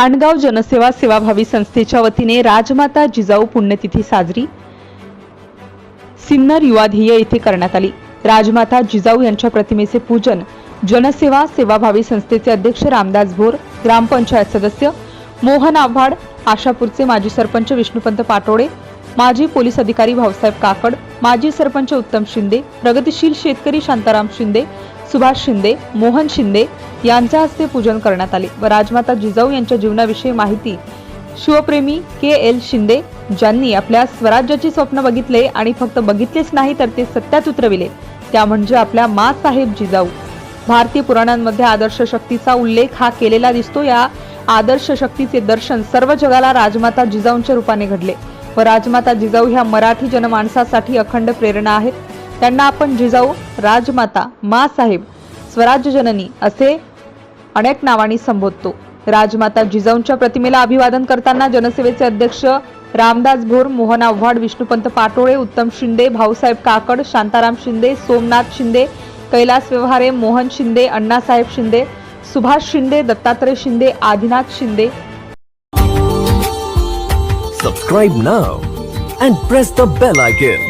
खाणगाव जनसेवा सेवाभावी संस्थेच्या वतीने राजमाता जिजाऊ पुण्यतिथी साजरी. सिन्नर युवा ध्येय येथे करण्यात आली. राजमाता जिजाऊ यांच्या प्रतिमेचे पूजन जनसेवा सेवाभावी संस्थेचे अध्यक्ष रामदास भोर ग्रामपंचायत सदस्य मोहन आव्हाड आशापूरचे माजी सरपंच विष्णुपंत पाटोडे माजी पोलीस अधिकारी भाऊसाहेब काकड माजी सरपंच उत्तम शिंदे प्रगतिशील शेतकरी शांताराम शिंदे सुभाष शिंदे मोहन शिंदे यांच्या हस्ते पूजन करण्यात आले व राजमाता जिजाऊ यांच्या जीवनाविषयी माहिती. शिवप्रेमी के एल शिंदे ज्यांनी आपल्या स्वराज्याचे स्वप्न बघितले आणि फक्त बघितलेच नाही तर ते सत्यात उतरविले. त्या म्हणजे आपल्या मा साहेब जिजाऊ. भारतीय पुराणांमध्ये आदर्श शक्तीचा उल्लेख हा केलेला दिसतो. या आदर्श शक्तीचे दर्शन सर्व जगाला राजमाता जिजाऊंच्या रूपाने घडले व राजमाता जिजाऊ ह्या मराठी जनमानसासाठी अखंड प्रेरणा आहेत. त्यांना आपण जिजाऊ राजमाता मा साहेब स्वराज्य जननी असे अनेक नावांनी संबोधतो. राजमाता जिजाऊंच्या प्रतिमेला अभिवादन करताना जनसेवेचे अध्यक्ष Ramdas Bhor Mohan Awhad Vishnupant Patole Uttam Shinde Bhausaheb Kakad Shantaram Shinde Somnath Shinde Kailas Vyavahare Mohan Shinde Annasaheb Shinde Subhash Shinde Dattatray Shinde Adinath Shinde. Subscribe now and press the bell icon